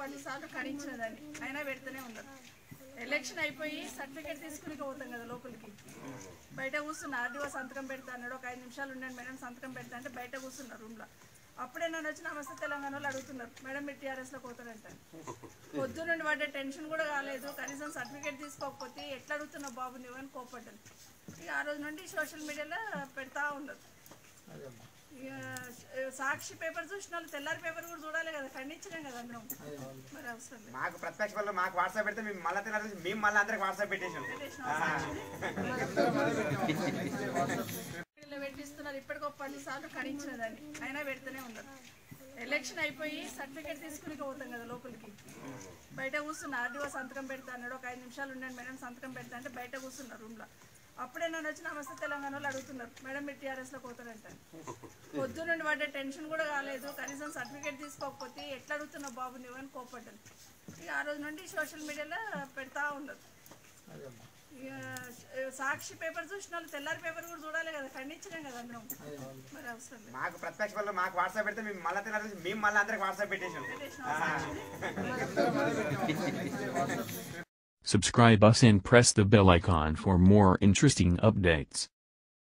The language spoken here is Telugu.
పదిసార్లు కడించినదని అయినా పెడుతూనే ఉన్నారు ఎలక్షన్ అయిపోయి సర్టిఫికేట్ తీసుకుని పోతాం కదా లోపలికి. బయట కూర్చున్న ఆర్డీఓ సంతకం పెడతా అన్నాడు. ఒక ఐదు నిమిషాలు ఉండండి మేడం సంతకం పెడతా అంటే బయట కూర్చున్నారు రూమ్లో అప్పుడే నన్ను వచ్చి నమస్తే తెలంగాణ వాళ్ళు అడుగుతున్నారు. మేడం మీరు టీఆర్ఎస్లో పోతారంట. పొద్దు నుండి పడ్డ టెన్షన్ కూడా కాలేదు. కనీసం సర్టిఫికేట్ తీసుకోకపోతే ఎట్లా అడుగుతున్నావు బాబు నువ్వు అని కోపడ్డాను. ఇక ఆ రోజు నుండి సోషల్ మీడియాలో పెడతా ఉన్నారు. ఇక సాక్షి పేపర్ చూసిన వాళ్ళు తెల్లారి పేపర్ కూడా చూడాలి కదా ఖండించినాం కదా అందరం. మరి అవసరం లేదు. మాకు ప్రత్యక్ష వాళ్ళు మాకు వాట్సాప్ పెడితే మేము మళ్ళీ తెల్లారి మేము మళ్ళీ అందరికి వాట్సాప్ పెట్టేసాం. పెట్టిస్తున్నారు ఇప్పటికో పది సార్లు కడించినదని అయినా పెడుతూనే ఉన్నారు. ఎలక్షన్ అయిపోయి సర్టిఫికేట్ తీసుకుని పోతాం కదా లోపలికి. బయట కూర్చున్న ఆర్డీఓ సంతకం పెడతా అన్నాడు ఒక ఐదు నిమిషాలు ఉండండి మేడం సంతకం పెడతా అంటే బయట కూర్చున్నారు రూమ్లో అప్పుడే నన్ను వచ్చి నమస్తే తెలంగాణ వాళ్ళు అడుగుతున్నారు మేడం మీరు టీఆర్ఎస్లో పోతారంట. పొద్దు నుండి పడ్డ టెన్షన్ కూడా కాలేదు. కనీసం సర్టిఫికేట్ తీసుకోకపోతే ఎట్లా అడుగుతున్నావు బాబు నువ్వు అని కోపడ్డాను. ఇక ఆ రోజు నుండి సోషల్ మీడియాలో పెడతా ఉన్నారు ఇక సాక్షి పేపర్ చూసిన వాళ్ళు తెల్లారి పేపర్ కూడా చూడాలి కదా ఖండించినాం కదా అందరం. మరి అవసరం లేదు. మాకు ప్రత్యక్ష వాళ్ళు మాకు వాట్సాప్ పెడితే మేము మళ్ళీ తెల్లారి మేము మళ్ళీ అందరికి వాట్సాప్ పెట్టేసాం. Subscribe us and press the bell icon for more interesting updates.